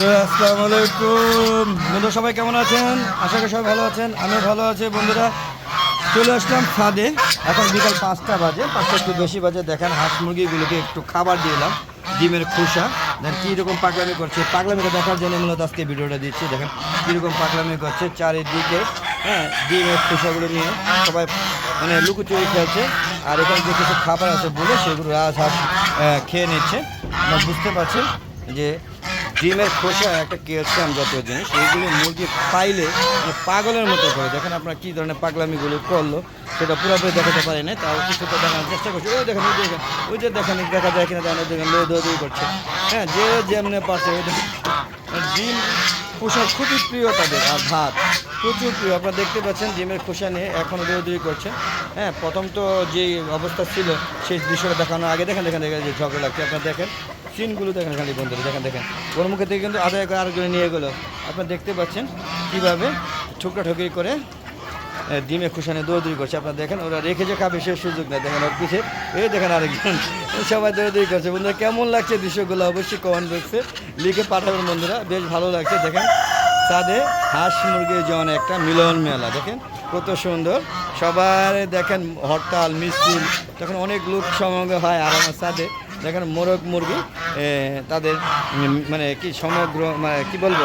আসসালামু আলাইকুম। বন্ধুরা সবাই কেমন আছেন? আশা করি সবাই ভালো আছেন। আমিও ভালো আছি। বন্ধুরা চলে আসলাম ছাদে এখন বিকাল পাঁচটা বাজে পাঁচটা একটু বেশি বাজে। দেখেন হাঁস মুরগিগুলোকে একটু খাবার দিলাম ডিমের খোসা। দেখেন কীরকম পাগলামি করছে। পাগলামিটা দেখার জন্য মূলত আজকে ভিডিওটা দিচ্ছি। দেখেন কীরকম পাগলামি করছে চারিদিকে হ্যাঁ ডিমের খোসাগুলো নিয়ে। সবাই মানে লুকোচুরি খেলছে। আর এখানে যে কিছু খাবার আছে বলে সেগুলো রাজহাঁস আহ, খেয়ে নিচ্ছে। বুঝতে পারছি যে ডিমের খোসা একটা ক্যালসিয়াম জাতীয় জিনিস। এইগুলো মুরগি পাইলে মানে পাগলের মতো করে। দেখেন আপনার কী ধরনের পাগলামিগুলো করল, সেটা পুরোপুরি দেখাতে পারি না তাও কিছুটা দেখানোর চেষ্টা করছে। ওই দেখেন ওই দেখেন, ওই যে দেখেন দেখা যায় কিনা ওই দেখেন, লোদ দৌড়ি করছে। হ্যাঁ যে যেমনে পারছে, ওই দেখেন। ডিম খোসা খুবই প্রিয় তাদের, আর ভাত প্রচুর প্রিয়। আপনারা দেখতে পাচ্ছেন, ডিমের খোসা নিয়ে এখনও দৌড়দৌড়ি করছে। হ্যাঁ প্রথম তো যে অবস্থা ছিল, সেই দৃশ্যটা দেখানোর আগে দেখেন দেখেন দেখেন যে ঝগড়া লাগছে। আপনারা দেখেন সিনগুলো দেখেন খালি বন্ধুরা, দেখেন দেখেন। ওর মুখে থেকে কিন্তু আদায় করে আরেকজনে নিয়ে গেলো। আপনারা দেখতে পাচ্ছেন কীভাবে ঠুকরা ঠুকরি করে ডিমে খুশানে দৌড়দৌড়ি করছে। আপনারা দেখেন, ওরা রেখে যে খাবে, সে সুযোগ নেই। দেখেন ওর পিছিয়ে এই দেখেন আরেকজন, সবাই দৌড়দৌড়ি করছে। বন্ধুরা, কেমন লাগছে দৃশ্যগুলো অবশ্যই কমেন্ট বক্সে লিখে পাঠাবেন বন্ধুরা। বেশ ভালো লাগছে, দেখেন। সাদে হাঁস মুরগির জন একটা মিলন মেলা, দেখেন, কত সুন্দর। সবার দেখেন হরতাল, মিছিল, তখন অনেক লোক সমাগম হয় আর আমার দেখেন মোরগ মুরগি তাদের মানে কি সমগ্র মানে কি বলব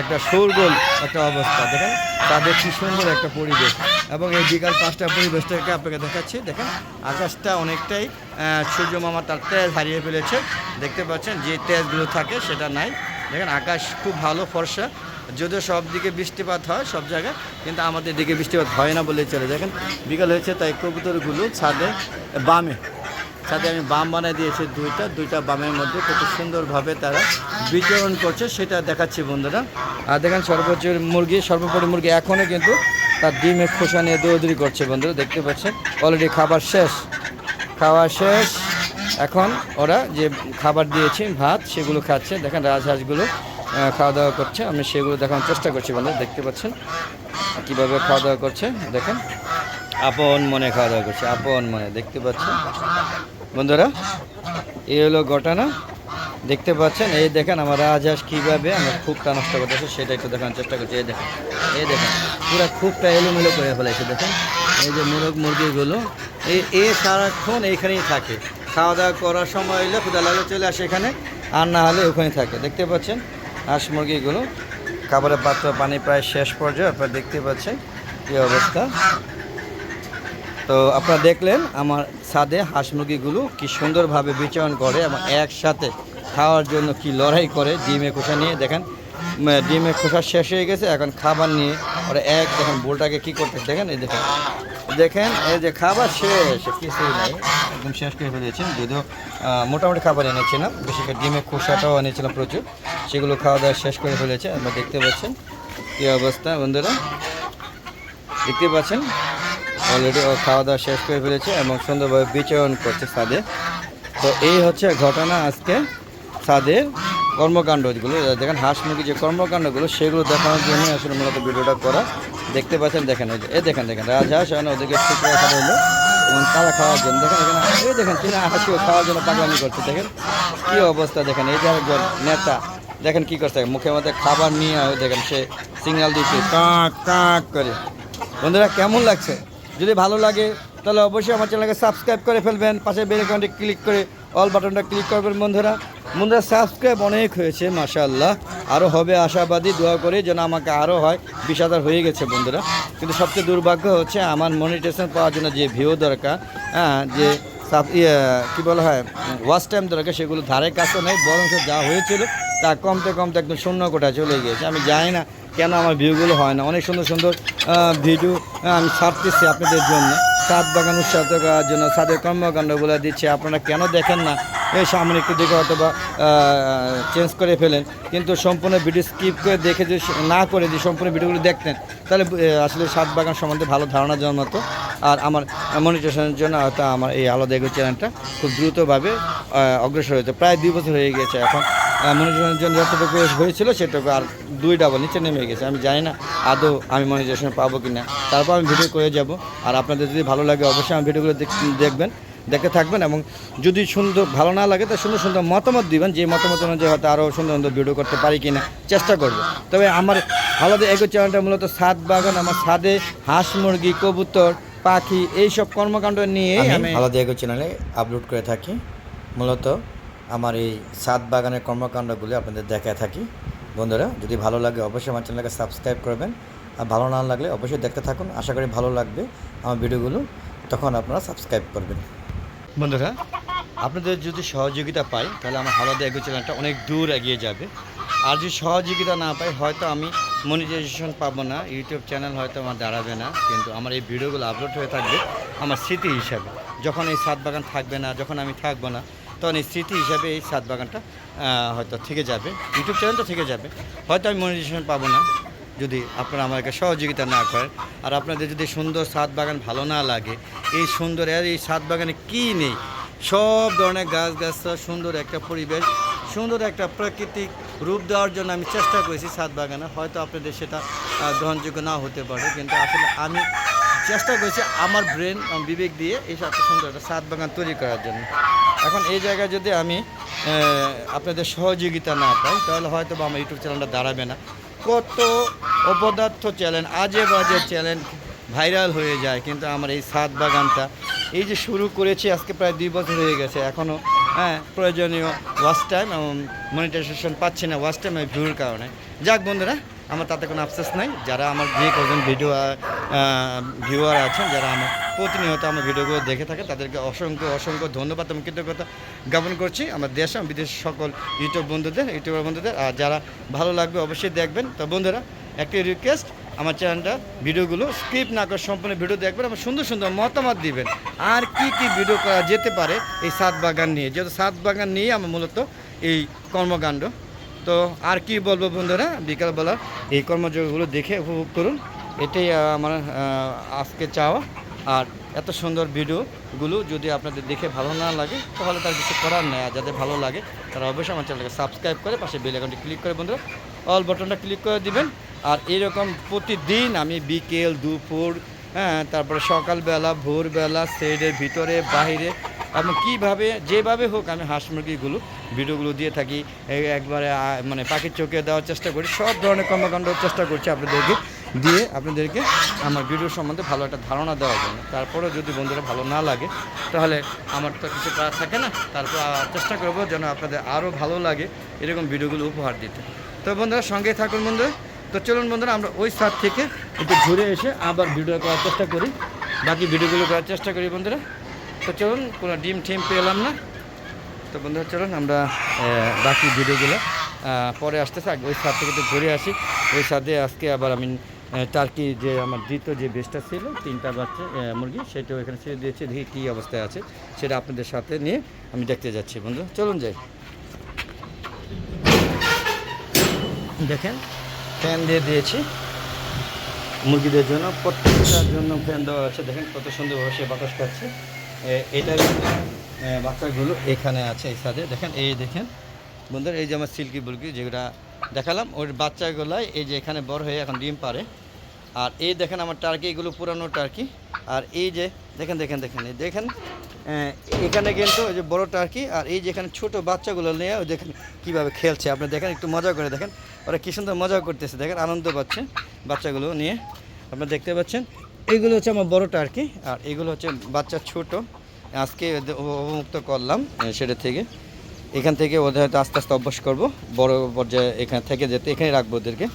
একটা সৌরগোল একটা অবস্থা দেখেন? তাদের কি সুন্দর একটা পরিবেশ। এবং এই বিকাল পাঁচটা পরিবেশটাকে আপনাকে দেখাচ্ছি দেখেন? আকাশটা অনেকটাই আহ, সূর্য মামা তার তেজ হারিয়ে ফেলেছে। দেখতে পাচ্ছেন যে তেজগুলো থাকে সেটা নাই। দেখেন আকাশ খুব ভালো ফর্সা। যদিও সব দিকে বৃষ্টিপাত হয় সব জায়গায় কিন্তু আমাদের দিকে বৃষ্টিপাত হয় না বলে চলে। দেখেন বিকাল হয়েছে তাই কবুতরগুলো ছাদে বামে। ছাদে আমি বাম বানিয়ে দিয়েছি দুইটা দুইটা বামের মধ্যে কত সুন্দরভাবে তারা বিচরণ করছে, সেটা দেখাচ্ছি বন্ধুরা। আর দেখেন সর্বোচ্চ মুরগি, সর্বোপরি মুরগি এখনও কিন্তু তার ডিমের খোসা নিয়ে দৌড়দৌড়ি করছে বন্ধুরা, দেখতে পাচ্ছেন। অলরেডি খাবার শেষ। খাওয়া শেষ। এখন ওরা যে খাবার দিয়েছি, ভাত, সেগুলো খাচ্ছে। দেখেন রাজহাঁসগুলো খাওয়া দাওয়া করছে। আমি সেগুলো দেখানোর চেষ্টা করছি বন্ধু দেখতে পাচ্ছেন? কীভাবে খাওয়া দাওয়া করছে, দেখেন। আপন মনে খাওয়া দাওয়া করছে, আপন মনে, দেখতে পাচ্ছেন? বন্ধুরা, এই হলো ঘটনা। দেখতে পাচ্ছেন, এই দেখেন আমার রাজহাঁস কীভাবে আমার খুবটা নষ্ট করতেছে, সেটা একটু দেখানোর চেষ্টা করছি। এই দেখেন এই দেখেন, পুরো খুবটা এলোমেলো করে ফেলেছে দেখেন। এই যে মুরগ মুরগিগুলো, এই, এ সারাক্ষণ এইখানেই থাকে। খাওয়া দাওয়া করার সময় এলে ক্ষুদা লাগলে চলে আসে এখানে, আর না হলে ওখানে থাকে। দেখতে পাচ্ছেন, হাঁস মুরগিগুলো, খাবারের পাত্র, পানি প্রায় শেষ পর্যায়ে, আপনারা দেখতে পাচ্ছেন কী অবস্থা। তো আপনারা দেখলেন আমার ছাদে হাঁস মুরগিগুলো কি সুন্দরভাবে বিচরণ করে এবং একসাথে খাওয়ার জন্য কি লড়াই করে ডিমে খোসা নিয়ে। দেখেন ডিমে খোসা শেষ হয়ে গেছে, এখন খাবার নিয়ে ওরা এক, দেখেন বোলটাকে কি করতে দেখেন, এই দেখেন। দেখেন, এই যে খাবার শেষ, কিছুই নাই, একদম শেষ করে ফেলেছেন, যদিও মোটামুটি খাবার এনেছিলাম, বেশি করে ডিমের খোসাটাও এনেছিলাম প্রচুর, সেগুলো খাওয়া দাওয়া শেষ করে ফেলেছে, আমরা দেখতে পাচ্ছেন কী অবস্থা, বন্ধুরা। দেখতে পাচ্ছেন অলরেডি ও খাওয়া দাওয়া শেষ করে ফেলেছে এবং সুন্দরভাবে বিচরণ করছে ছাদে তো এই হচ্ছে ঘটনা আজকে ছাদের কর্মকাণ্ডগুলো। দেখেন হাঁস মুরগি যে কর্মকাণ্ডগুলো, সেগুলো দেখানোর জন্য আসলে মূলত ভিডিওটা করা। দেখতে পাচ্ছেন, দেখেন, এই যে, এই দেখেন দেখেন রাজহাঁস এখন ওদেরকে টুকরা খাওয়া হলো এবং তারা খাওয়ার জন্য, দেখেন এখানে এই দেখেন, তিনি হাসিও খাওয়ার জন্য পাগলামি করছে, দেখেন, কী অবস্থা, দেখেন, এই যে একজন নেতা, দেখেন, কি করছে, মুখের মধ্যে খাবার নিয়ে, দেখেন, সে সিগন্যাল দিচ্ছে, কাক কাক করে। বন্ধুরা, কেমন লাগছে? যদি ভালো লাগে, তাহলে অবশ্যই আমার চ্যানেলকে সাবস্ক্রাইব করে ফেলবেন। পাশে বেল আইকনটি ক্লিক করে অল বাটনটা ক্লিক করবেন, বন্ধুরা। বন্ধুরা, সাবস্ক্রাইব অনেক হয়েছে, মাশাআল্লাহ। আরও হবে আশাবাদী, দোয়া করে যেন আমাকে আরও হয়। বিশ হাজার হয়ে গেছে, বন্ধুরা। কিন্তু সবচেয়ে দুর্ভাগ্য হচ্ছে আমার মনিটেশন পাওয়ার জন্য যে ভিউ দরকার হ্যাঁ যে ইয়ে কী বলা হয়, ওয়াচ টাইম দরকার, সেগুলো ধারে কাছে নেই বরং যা হয়েছিল তা কমতে কমতে একদম শূন্য কোটায় চলে গিয়েছে। আমি জানি না কেন আমার ভিউগুলো হয় না। অনেক সুন্দর সুন্দর ভিডিও আমি ছাড়তেছি আপনাদের জন্য। সাত বাগান উৎসাহিত করার জন্য, সাদের কর্মকাণ্ডগুলো দিচ্ছে, আপনারা কেন দেখেন না? এই সামনে একটু দেখে অথবা চেঞ্জ করে ফেলেন। কিন্তু সম্পূর্ণ ভিডিও স্কিপ করে দেখে যদি না করে যদি সম্পূর্ণ ভিডিওগুলো দেখতেন, তাহলে আসলে সাত বাগান সম্বন্ধে ভালো ধারণা জন্মাতো আর আমার মনিটেশনের জন্য হয়তো আমার এই আলাদা এগো চ্যানেলটা খুব দ্রুতভাবে অগ্রসর হয়েছে। প্রায় দুই বছর হয়ে গেছে এখন। জন্য যতটুকু হয়েছিল সেটুকু আর দুই ডাবল নিচে নেমে গেছে। আমি জানি না আদৌ আমি মনিটেশন পাবো কি না তারপর আমি ভিডিও করে যাব। আর আপনাদের যদি ভালো লাগে অবশ্যই আমি ভিডিওগুলো দেখবেন দেখতে থাকবেন এবং যদি সুন্দর ভালো না লাগে তো সুন্দর সুন্দর মতামত দিবেন। যে মতামত অনুযায়ী হয়তো আরও সুন্দর সুন্দর ভিডিও করতে পারি কি না চেষ্টা করব। তবে আমার আলাদা এগো চ্যানেলটা মূলত ছাদ বাগান আমার ছাদে হাঁস মুরগি কবুতর পাখি এইসব কর্মকাণ্ড নিয়ে আমি আলাদা এগো চ্যানেলে আপলোড করে থাকি। মূলত আমার এই সাত বাগানের কর্মকাণ্ডগুলি আপনাদের দেখায় থাকি। বন্ধুরা, যদি ভালো লাগে অবশ্যই আমার চ্যানেলকে সাবস্ক্রাইব করবেন। আর ভালো না লাগলে অবশ্যই দেখতে থাকুন। আশা করি ভালো লাগবে আমার ভিডিওগুলো। তখন আপনারা সাবস্ক্রাইব করবেন। বন্ধুরা, আপনাদের যদি সহযোগিতা পাই, তাহলে আমার হালাদা এগো চ্যানেলটা অনেক দূর এগিয়ে যাবে। আর যদি সহযোগিতা না পাই, হয়তো আমি মনিটাইজেশন পাবো না। ইউটিউব চ্যানেল হয়তো আমার দাঁড়াবে না। কিন্তু আমার এই ভিডিওগুলো আপলোড হয়ে থাকবে আমার স্মৃতি হিসাবে। যখন এই সাত বাগান থাকবে না, যখন আমি থাকব না তখন স্মৃতি হিসাবে এই সাত বাগানটা হয়তো থেকে যাবে। ইউটিউব চ্যানেলটা থেকে যাবে। হয়তো আমি মনিটাইজেশন পাবো না, যদি আপনারা আমাকে সহযোগিতা না করেন। আর আপনাদের যদি সুন্দর সাত বাগান ভালো না লাগে, এই সুন্দর আর এই সাত বাগানে কী নেই? সব ধরনের গাছ গাছরা সুন্দর একটা পরিবেশ, সুন্দর একটা প্রাকৃতিক রূপ দেওয়ার জন্য আমি চেষ্টা করেছি সাত বাগানে। হয়তো আপনাদের সেটা গ্রহণযোগ্য না হতে পারে, কিন্তু আসলে আমি চেষ্টা করেছি আমার ব্রেন বিবেক দিয়ে এই সুন্দর একটা সাত বাগান তৈরি করার জন্য। এখন এই জায়গায় যদি আমি আপনাদের সহযোগিতা না পাই, তাহলে হয়তো বা আমার ইউটিউব চ্যানেলটা দাঁড়াবে না। কত অপদার্থ চ্যানেল আজে বাজে চ্যানেল ভাইরাল হয়ে যায়, কিন্তু আমার এই সাত বাগানটা, এই যে শুরু করেছি, আজকে প্রায় দুই বছর হয়ে গেছে এখনও হ্যাঁ প্রয়োজনীয় ওয়াচ টাইম এবং মনিটাইজেশন পাচ্ছি না ওয়াচ টাইম ভিউর কারণে। যাক বন্ধুরা, আমার তাতে কোনো আফসোস নাই, যারা আমার যে কজন ভিডিও ভিউয়ার আছেন, যারা আমার প্রতিনিয়ত আমার ভিডিওগুলো দেখে থাকে, তাদেরকে অসংখ্য অসংখ্য ধন্যবাদ এবং কৃতজ্ঞতা জ্ঞাপন করছি। আমার দেশ এবং বিদেশের সকল ইউটিউব বন্ধুদের ইউটিউবার বন্ধুদের, আর যারা ভালো লাগবে অবশ্যই দেখবেন। তো বন্ধুরা, একটি রিকোয়েস্ট আমার চ্যানেলটা ভিডিওগুলো স্ক্রিপ্ট না করে সম্পূর্ণ ভিডিও দেখবেন আমার সুন্দর সুন্দর মতামত দিবেন। আর কি কি ভিডিও করা যেতে পারে এই সাত বাগান নিয়ে? যেহেতু সাত বাগান নিয়ে আমার মূলত এই কর্মকাণ্ড। তো আর কি বলব বন্ধুরা, বিকালবেলা এই কর্মযোগগুলো দেখে উপভোগ করুন। এটাই আমার আজকে চাওয়া। আর এত সুন্দর ভিডিওগুলো যদি আপনাদের দেখে ভালো না লাগে, তাহলে তার কিছু করার নেই। আর যাদের ভালো লাগে, তারা অবশ্যই আমার চ্যানেলকে সাবস্ক্রাইব করে পাশে বেল আইকনটি ক্লিক করে বন্ধুরা অল বাটনটা ক্লিক করে দিবেন। আর এরকম প্রতিদিন আমি বিকেল, দুপুর হ্যাঁ তারপরে সকালবেলা, ভোরবেলা সেডের ভিতরে বাইরে এবং কীভাবে, যেভাবে হোক আমি হাঁস মুরগিগুলো, ভিডিওগুলো দিয়ে থাকি। একবারে মানে পাখির চোখে দেওয়ার চেষ্টা করি, সব ধরনের কর্মকাণ্ড চেষ্টা করছি আপনাদেরকে। দিয়ে আপনাদেরকে আমার ভিডিও সম্বন্ধে ভালো একটা ধারণা দেওয়ার জন্য। তারপরেও যদি বন্ধুরা ভালো না লাগে, তাহলে আমার তো কিছু করার থাকে না। তারপর চেষ্টা করব যেন আপনাদের আরও ভালো লাগে এরকম ভিডিওগুলো উপহার দিতে। তো বন্ধুরা, সঙ্গেই থাকুন বন্ধুরা তো চলুন বন্ধুরা, আমরা ওই সাইড থেকে একটু ঘুরে এসে আবার ভিডিও করার চেষ্টা করি। বাকি ভিডিওগুলো করার চেষ্টা করি বন্ধুরা। তো চলুন, কোনো ডিম টিম পেলাম না। তো বন্ধুরা, চলুন আমরা বাকি ভিডিওগুলো পরে আসতেছে আগে ওই সাদ থেকে একটু ঘুরে আসি। ওই সাদে আজকে আবার আমি টার্কি যে আমার দ্বিতীয় যে বেসটা ছিল, তিনটা বাচ্চা মুরগি, সেটাও এখানে ছেড়ে দিয়েছি, দেখি কী অবস্থায় আছে, সেটা আপনাদের সাথে নিয়ে আমি দেখতে যাচ্ছি বন্ধু। চলুন যাই। দেখেন ফ্যান দিয়ে দিয়েছি মুরগিদের জন্য, প্রত্যেকটার জন্য ফ্যান দেওয়া আছে। দেখেন কত সুন্দরভাবে সে বাতাস পাচ্ছে। এ- এটার বাচ্চাগুলো এখানে আছে এই সাথে দেখেন, এই দেখেন, বন্ধুরা, এই যে আমার সিল্কি মুরগি যেগুলা দেখালাম, ওর বাচ্চাগুলাই এই যে এখানে বড় হয়ে এখন ডিম পারে আর এই দেখেন আমার টার্কি, এগুলো পুরানো টার্কি। আর এই যে, দেখেন দেখেন দেখেন, এই দেখেন এখানে কিন্তু ওই যে বড় টার্কি, আর এই যে এখানে ছোটো বাচ্চাগুলো নিয়ে ওই দেখেন কীভাবে খেলছে। আপনি দেখেন, একটু মজা করে দেখেন। ওরা কী সুন্দর মজা করতেছে, দেখেন, আনন্দ পাচ্ছে বাচ্চাগুলো নিয়ে। আপনারা দেখতে পাচ্ছেন এইগুলো হচ্ছে আমার বড় টার্কি, আর এগুলো হচ্ছে বাচ্চা ছোট। আজকে অবমুক্ত করলাম সেটা থেকে। এখান থেকে ওদের হয়তো আস্তে আস্তে অভ্যাস করব, বড় পর্যায়ে এখানে থেকে যেতে এখানে রাখব ওদেরকে।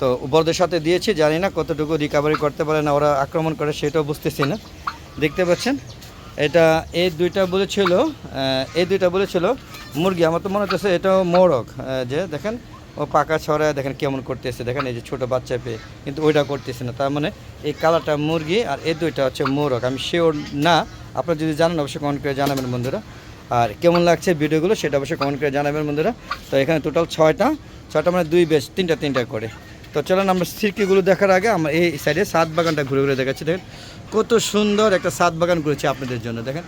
তো বড়দের সাথে দিয়েছি, জানি না কতটুকু রিকাভারি করতে পারে না, ওরা আক্রমণ করে সেটাও বুঝতেছি না। দেখতে পাচ্ছেন, এটা এই দুইটা বলেছিল এই দুইটা বলেছিল মুরগি। আমার তো মনে হচ্ছে এটাও মোরগ যে দেখেন, ও পাকা ছড়ায় দেখেন কেমন করতেছে, দেখেন এই যে ছোটো বাচ্চা পেয়ে, কিন্তু ওইটা করতেছে না। তার মানে এই কালারটা মুরগি আর এই দুইটা হচ্ছে মোরগ। আমি শিওর না, আপনারা যদি জানেন অবশ্যই কমেন্ট করে জানাবেন বন্ধুরা। আর কেমন লাগছে ভিডিওগুলো সেটা অবশ্যই কমেন্ট করে জানাবেন বন্ধুরা। তো এখানে টোটাল ছয়টা ছয়টা মানে দুই বেশ তিনটা তিনটা করে। তো চলেন আমরা সিরকিগুলো দেখার আগে আমরা এই সাইডে সাত বাগানটা ঘুরে ঘুরে দেখাচ্ছি। দেখেন কত সুন্দর একটা সাত বাগান করেছি আপনাদের জন্য। দেখেন,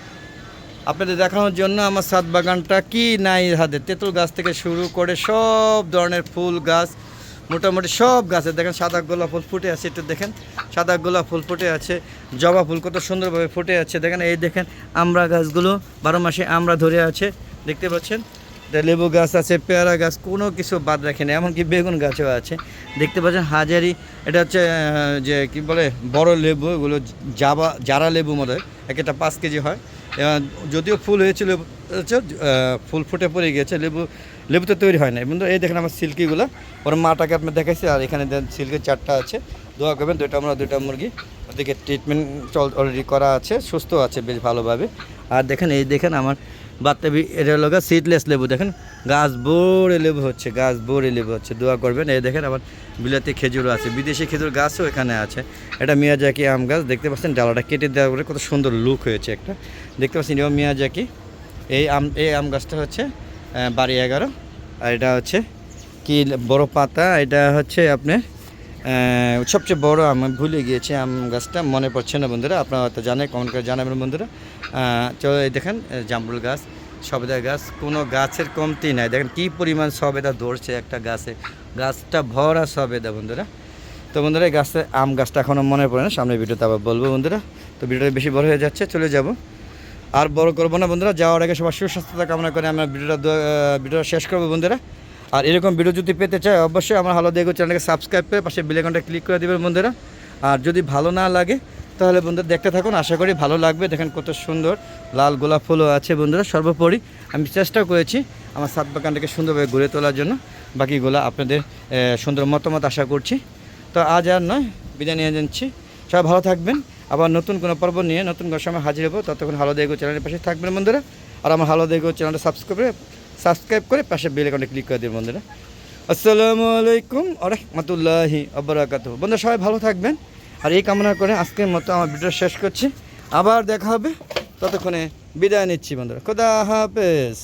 আপনাদের দেখানোর জন্য আমার সাত বাগানটা কি নাই হাতে। তেঁতুল গাছ থেকে শুরু করে সব ধরনের ফুল গাছ, মোটামুটি সব গাছে দেখেন, সাদা গোলাপ ফুল ফুটে আছে একটু দেখেন। সাদা গোলাপ ফুল ফুটে আছে, জবা ফুল কত সুন্দরভাবে ফুটে আছে। দেখেন, এই দেখেন আমরা গাছগুলো বারো মাসে আমরা ধরে আছে। দেখতে পাচ্ছেন? লেবু গাছ আছে, পেয়ারা গাছ, কোনো কিছু বাদ রাখেনি এমনকি বেগুন গাছও আছে। দেখতে পাচ্ছেন হাজারি, এটা হচ্ছে যে কি বলে, বড় লেবু, এগুলো জাবা, জারা লেবু মধ্যে এক একটা পাঁচ কেজি হয়। যদিও ফুল হয়েছিল ফুল ফুটে পড়ে গিয়েছে, লেবু লেবু তো তৈরি হয় না কিন্তু এই দেখেন আমার সিল্কিগুলো। ওর মাটাকে আপনি দেখাইছি, আর এখানে সিল্কের চারটা আছে। দোয়া করবেন, দুইটা আমরা, দুইটা মুরগি। ওদিকে ট্রিটমেন্ট চল অলরেডি করা আছে, সুস্থ আছে বেশ ভালোভাবে। আর দেখেন, এই দেখেন আমার বাত্তাবি এটা হলো সিডলেস লেবু, দেখেন? গাছ ভরে লেবু হচ্ছে, গাছ ভরে লেবু হচ্ছে। দোয়া করবেন। এই দেখেন আবার বিলাতি খেজুরও আছে, বিদেশি খেজুর গাছও এখানে আছে। এটা মিয়াজাকি আম গাছ, দেখতে পাচ্ছেন? ডালাটা কেটে দেওয়ার পরে কত সুন্দর লুক হয়েছে একটা। দেখতে পাচ্ছেন? এও মিয়াজাকি। এই আম এই আম গাছটা হচ্ছে বাড়ি এগারো। আর এটা হচ্ছে কি বড় পাতা? এটা হচ্ছে আপনার সবচেয়ে বড় আমি ভুলে গিয়েছি আম গাছটা মনে পড়ছে না বন্ধুরা আপনারা হয়তো জানেন কমেন্ট করে জানাবেন বন্ধুরা। চলো এই দেখেন আহ, জামরুল গাছ সবেদা গাছ কোনো গাছের কমতি নাই। দেখেন কী পরিমাণ সবেদা ধরছে একটা গাছে। গাছটা ভরা সবেদা বন্ধুরা। তো বন্ধুরা এই গাছে আম গাছটা এখনও মনে পড়ে না সামনে ভিডিওতে আবার বলব বন্ধুরা। তো ভিডিওটা বেশি বড় হয়ে যাচ্ছে চলে যাব। আর বড় করব না বন্ধুরা যাওয়ার আগে সবার সুস্বাস্থ্যতা কামনা করে আমরা ভিডিওটা ভিডিওটা শেষ করব বন্ধুরা। আর এরকম ভিডিও যদি পেতে চায় অবশ্যই আমার হালো দেখো চ্যানেলকে সাবস্ক্রাইব করে পাশে বেলেকনটা ক্লিক করে দেবেন বন্ধুরা। আর যদি ভালো না লাগে, তাহলে বন্ধুরা দেখতে থাকুন। আশা করি ভালো লাগবে। দেখেন কত সুন্দর লাল গোলাপ ফুলও আছে বন্ধুরা। সর্বোপরি আমি চেষ্টা করেছি আমার সাত বাগানটাকে সুন্দরভাবে গড়ে তোলার জন্য। বাকিগুলো আপনাদের সুন্দর মতামত আশা করছি। তো আজ আর নয়, বিদায় নিয়ে যাচ্ছি। সবাই ভালো থাকবেন। আবার নতুন কোনো পর্ব নিয়ে নতুন কোনো সময় হাজির হব। ততক্ষণ হালো দেখো চ্যানেলের পাশে থাকবেন বন্ধুরা। আর আমার হালো দেগো চ্যানেলটা সাবস্ক্রাইব করে সাবস্ক্রাইব করে পাশে বেল আইকনে ক্লিক করে দেবেন বন্ধুরা। আসসালামু আলাইকুম আরহামতুল্লাহি আবরাকাত বন্ধুরা, সবাই ভালো থাকবেন আর এই কামনা করে আজকের মতো আমার ভিডিও শেষ করছি। আবার দেখা হবে, ততক্ষণে বিদায় নিচ্ছি, বন্ধুরা। খোদা হাফেজ।